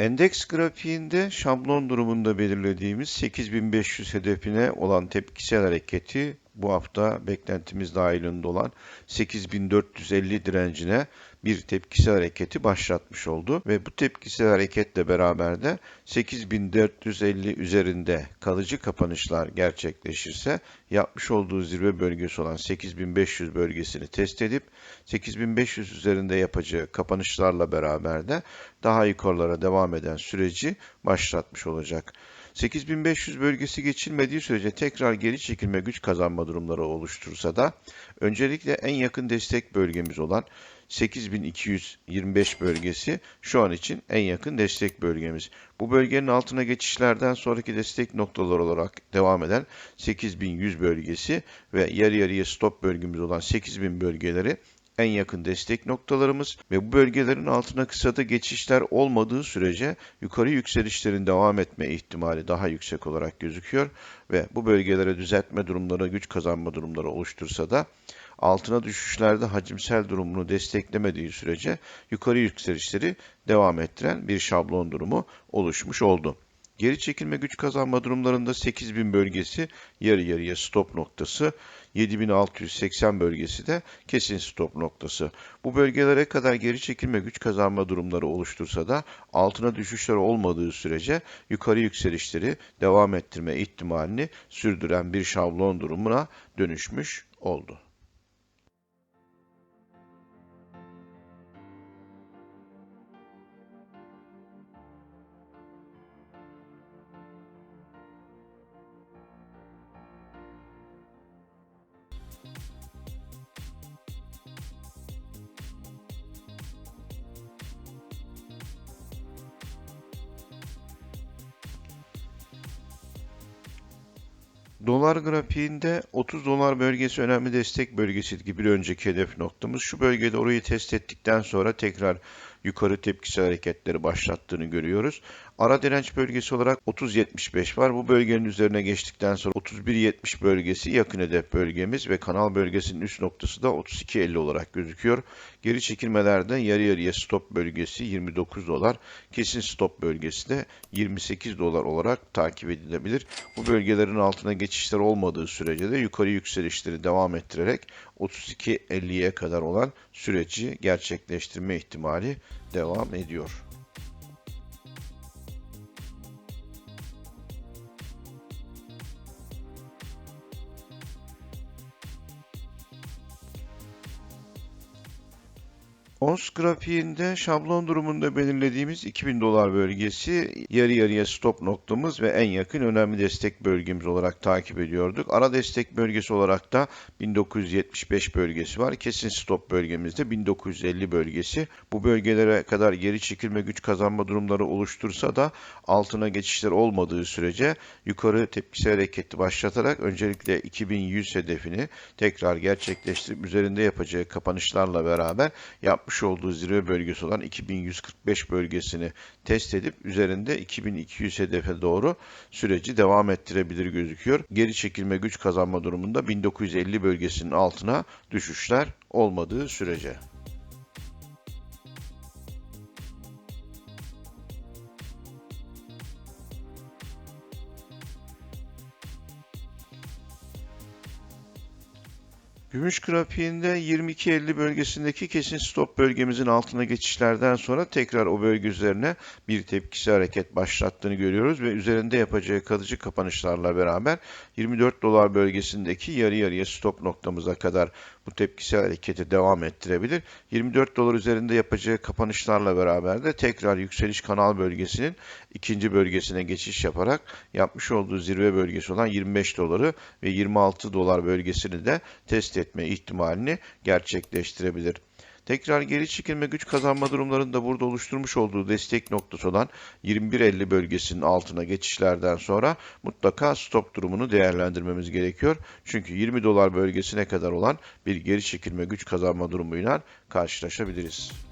Endeks grafiğinde şablon durumunda belirlediğimiz 8500 hedefine olan tepkisel hareketi bu hafta beklentimiz dahilinde olan 8450 direncine bir tepkisel hareketi başlatmış oldu ve bu tepkisel hareketle beraber de 8450 üzerinde kalıcı kapanışlar gerçekleşirse yapmış olduğu zirve bölgesi olan 8500 bölgesini test edip 8500 üzerinde yapacağı kapanışlarla beraber de daha yukarılara devam eden süreci başlatmış olacak. 8500 bölgesi geçilmediği sürece tekrar geri çekilme güç kazanma durumları oluştursa da öncelikle en yakın destek bölgemiz olan 8225 bölgesi şu an için en yakın destek bölgemiz. Bu bölgenin altına geçişlerden sonraki destek noktaları olarak devam eden 8100 bölgesi ve yarı yarıya stop bölgemiz olan 8000 bölgeleri en yakın destek noktalarımız ve bu bölgelerin altına kısada geçişler olmadığı sürece yukarı yükselişlerin devam etme ihtimali daha yüksek olarak gözüküyor ve bu bölgelere düzeltme durumları, güç kazanma durumları oluştursa da altına düşüşlerde hacimsel durumunu desteklemediği sürece yukarı yükselişleri devam ettiren bir şablon durumu oluşmuş oldu. Geri çekilme güç kazanma durumlarında 8000 bölgesi yarı yarıya stop noktası, 7680 bölgesi de kesin stop noktası. Bu bölgelere kadar geri çekilme güç kazanma durumları oluştursa da altına düşüşler olmadığı sürece yukarı yükselişleri devam ettirme ihtimalini sürdüren bir şablon durumuna dönüşmüş oldu. Dolar grafiğinde 30 dolar bölgesi önemli destek bölgesiydi bir önceki hedef noktamız. Şu bölgede orayı test ettikten sonra tekrar yukarı tepkisel hareketleri başlattığını görüyoruz. Ara direnç bölgesi olarak 30.75 var. Bu bölgenin üzerine geçtikten sonra 31.70 bölgesi yakın hedef bölgemiz ve kanal bölgesinin üst noktası da 32.50 olarak gözüküyor. Geri çekilmelerde yarı yarıya stop bölgesi 29 dolar, kesin stop bölgesi de 28 dolar olarak takip edilebilir. Bu bölgelerin altına geçişler olmadığı sürece de yukarı yükselişleri devam ettirerek 32.50'ye kadar olan süreci gerçekleştirme ihtimali devam ediyor. Ons grafiğinde şablon durumunda belirlediğimiz 2000 dolar bölgesi yarı yarıya stop noktamız ve en yakın önemli destek bölgemiz olarak takip ediyorduk. Ara destek bölgesi olarak da 1975 bölgesi var. Kesin stop bölgemizde 1950 bölgesi. Bu bölgelere kadar geri çekilme güç kazanma durumları oluştursa da altına geçişler olmadığı sürece yukarı tepkisel hareketi başlatarak öncelikle 2100 hedefini tekrar gerçekleştirip üzerinde yapacağı kapanışlarla beraber yapmış yapmış olduğu zirve bölgesi olan 2145 bölgesini test edip üzerinde 2200 hedefe doğru süreci devam ettirebilir gözüküyor. Geri çekilme güç kazanma durumunda 1950 bölgesinin altına düşüşler olmadığı sürece. Gümüş grafiğinde 22.50 bölgesindeki kesin stop bölgemizin altına geçişlerden sonra tekrar o bölge üzerine bir tepkisi hareket başlattığını görüyoruz ve üzerinde yapacağı kalıcı kapanışlarla beraber 24 dolar bölgesindeki yarı yarıya stop noktamıza kadar bu tepkisi hareketi devam ettirebilir. 24 dolar üzerinde yapacağı kapanışlarla beraber de tekrar yükseliş kanal bölgesinin ikinci bölgesine geçiş yaparak yapmış olduğu zirve bölgesi olan 25 doları ve 26 dolar bölgesini de test etme ihtimalini gerçekleştirebilir. Tekrar geri çekilme güç kazanma durumlarında burada oluşturmuş olduğu destek noktası olan 21.50 bölgesinin altına geçişlerden sonra mutlaka stop durumunu değerlendirmemiz gerekiyor. Çünkü 20 dolar bölgesine kadar olan bir geri çekilme güç kazanma durumuyla karşılaşabiliriz.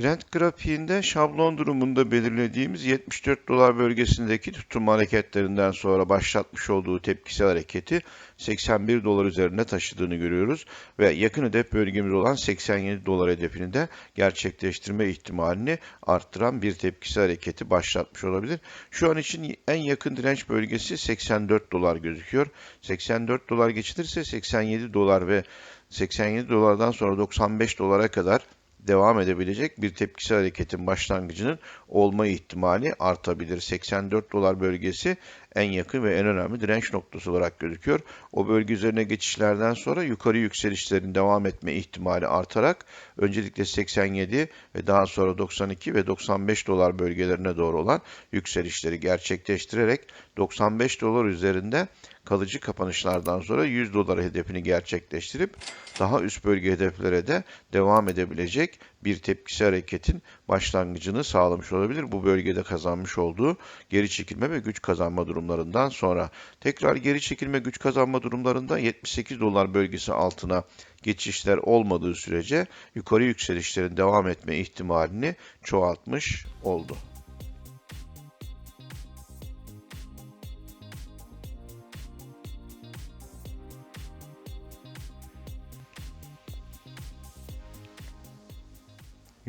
Brent grafiğinde şablon durumunda belirlediğimiz 74 dolar bölgesindeki tutum hareketlerinden sonra başlatmış olduğu tepkisel hareketi 81 dolar üzerine taşıdığını görüyoruz ve yakın hedef bölgemiz olan 87 dolar hedefini de gerçekleştirme ihtimalini arttıran bir tepkisel hareketi başlatmış olabilir. Şu an için en yakın direnç bölgesi 84 dolar gözüküyor. 84 dolar geçilirse 87 dolar ve 87 dolardan sonra 95 dolara kadar devam edebilecek bir tepkisel hareketin başlangıcının olma ihtimali artabilir. 84 dolar bölgesi en yakın ve en önemli direnç noktası olarak gözüküyor. O bölge üzerine geçişlerden sonra yukarı yükselişlerin devam etme ihtimali artarak öncelikle 87 ve daha sonra 92 ve 95 dolar bölgelerine doğru olan yükselişleri gerçekleştirerek 95 dolar üzerinde kalıcı kapanışlardan sonra 100 dolar hedefini gerçekleştirip daha üst bölge hedeflere de devam edebilecek bir tepkisi hareketin başlangıcını sağlamış olabilir. Bu bölgede kazanmış olduğu geri çekilme ve güç kazanma durumlarından sonra tekrar geri çekilme güç kazanma durumlarında 78 dolar bölgesi altına geçişler olmadığı sürece yukarı yükselişlerin devam etme ihtimalini çoğaltmış oldu.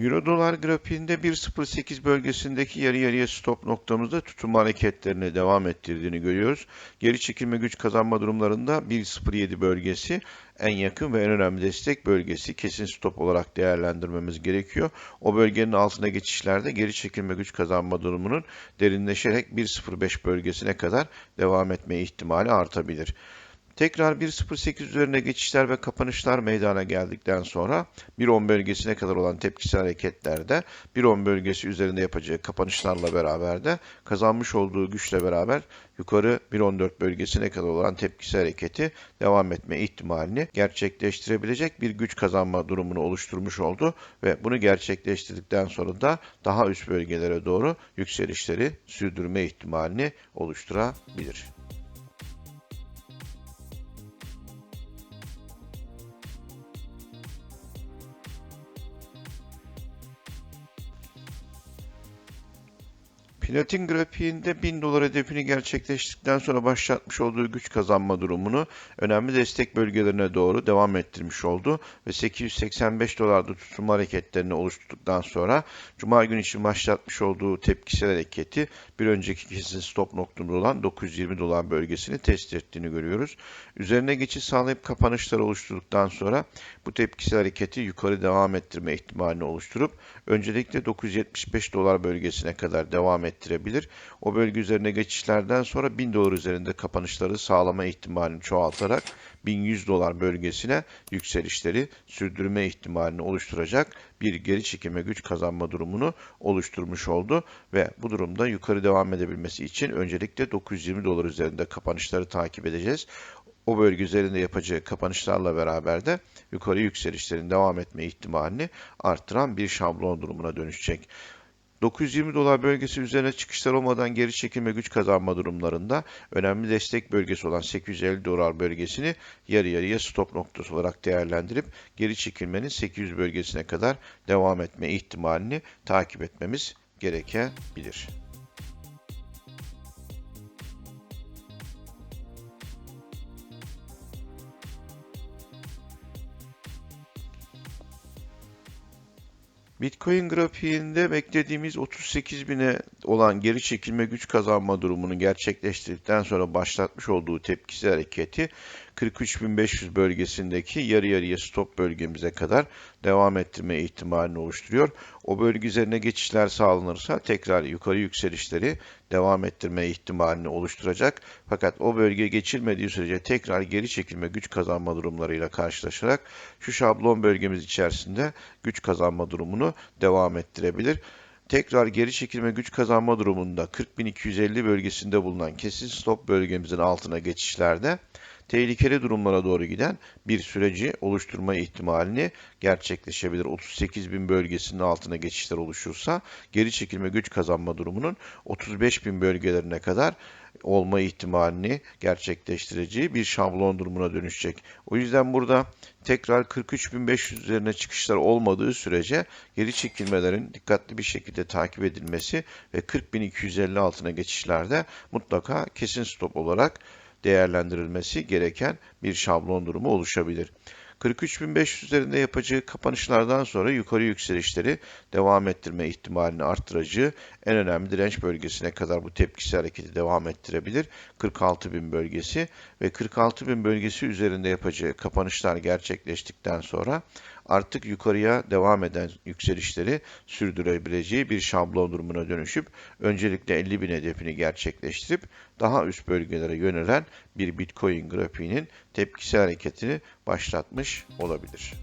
Euro dolar grafiğinde 1.08 bölgesindeki yarı yarıya stop noktamızda tutum hareketlerini devam ettirdiğini görüyoruz. Geri çekilme güç kazanma durumlarında 1.07 bölgesi en yakın ve en önemli destek bölgesi kesin stop olarak değerlendirmemiz gerekiyor. O bölgenin altına geçişlerde geri çekilme güç kazanma durumunun derinleşerek 1.05 bölgesine kadar devam etme ihtimali artabilir. Tekrar 1.08 üzerine geçişler ve kapanışlar meydana geldikten sonra 1.10 bölgesine kadar olan tepkisel hareketlerde 1.10 bölgesi üzerinde yapacağı kapanışlarla beraber de kazanmış olduğu güçle beraber yukarı 1.14 bölgesine kadar olan tepkisel hareketi devam etme ihtimalini gerçekleştirebilecek bir güç kazanma durumunu oluşturmuş oldu ve bunu gerçekleştirdikten sonra da daha üst bölgelere doğru yükselişleri sürdürme ihtimalini oluşturabilir. Platin grafiğinde 1000 dolar hedefini gerçekleştirdikten sonra başlatmış olduğu güç kazanma durumunu önemli destek bölgelerine doğru devam ettirmiş oldu ve 885 dolarda tutum hareketlerini oluşturduktan sonra Cuma günü için başlatmış olduğu tepkisel hareketi bir önceki kesin stop noktamız olan 920 dolar bölgesini test ettiğini görüyoruz. Üzerine geçiş sağlayıp kapanışlar oluşturduktan sonra bu tepkisel hareketi yukarı devam ettirme ihtimalini oluşturup öncelikle 975 dolar bölgesine kadar devam ettirebilir. O bölge üzerine geçişlerden sonra 1000 dolar üzerinde kapanışları sağlama ihtimalini çoğaltarak 1100 dolar bölgesine yükselişleri sürdürme ihtimalini oluşturacak bir geri çekilme güç kazanma durumunu oluşturmuş oldu ve bu durumda yukarı devam edebilmesi için öncelikle 920 dolar üzerinde kapanışları takip edeceğiz o bölge üzerinde yapacağı kapanışlarla beraber de yukarı yükselişlerin devam etme ihtimalini arttıran bir şablon durumuna dönüşecek. 920 dolar bölgesi üzerine çıkışlar olmadan geri çekilme güç kazanma durumlarında önemli destek bölgesi olan 850 dolar bölgesini yarı yarıya stop noktası olarak değerlendirip geri çekilmenin 800 bölgesine kadar devam etme ihtimalini takip etmemiz gerekebilir. Bitcoin grafiğinde beklediğimiz 38 bine olan geri çekilme güç kazanma durumunu gerçekleştirdikten sonra başlatmış olduğu tepkisi hareketi 43.500 bölgesindeki yarı yarıya stop bölgemize kadar devam ettirme ihtimalini oluşturuyor. O bölge üzerine geçişler sağlanırsa tekrar yukarı yükselişleri devam ettirme ihtimalini oluşturacak. Fakat o bölge geçilmediği sürece tekrar geri çekilme güç kazanma durumlarıyla karşılaşarak şu şablon bölgemiz içerisinde güç kazanma durumunu devam ettirebilir tekrar geri çekilme güç kazanma durumunda 40.250 bölgesinde bulunan kesin stop bölgemizin altına geçişlerde tehlikeli durumlara doğru giden bir süreci oluşturma ihtimalini gerçekleşebilir. 38 bin bölgesinin altına geçişler oluşursa geri çekilme güç kazanma durumunun 35 bin bölgelerine kadar olma ihtimalini gerçekleştireceği bir şablon durumuna dönüşecek. O yüzden burada tekrar 43.500 üzerine çıkışlar olmadığı sürece geri çekilmelerin dikkatli bir şekilde takip edilmesi ve 40.250 altına geçişlerde mutlaka kesin stop olarak değerlendirilmesi gereken bir şablon durumu oluşabilir. 43.500 üzerinde yapacağı kapanışlardan sonra yukarı yükselişleri devam ettirme ihtimalini arttıracağı en önemli direnç bölgesine kadar bu tepkisi hareketi devam ettirebilir. 46.000 bölgesi ve 46.000 bölgesi üzerinde yapacağı kapanışlar gerçekleştikten sonra artık yukarıya devam eden yükselişleri sürdürebileceği bir şablon durumuna dönüşüp öncelikle 50.000 hedefini gerçekleştirip daha üst bölgelere yönelen bir Bitcoin grafiğinin tepkisi hareketini başlatmış olabilir.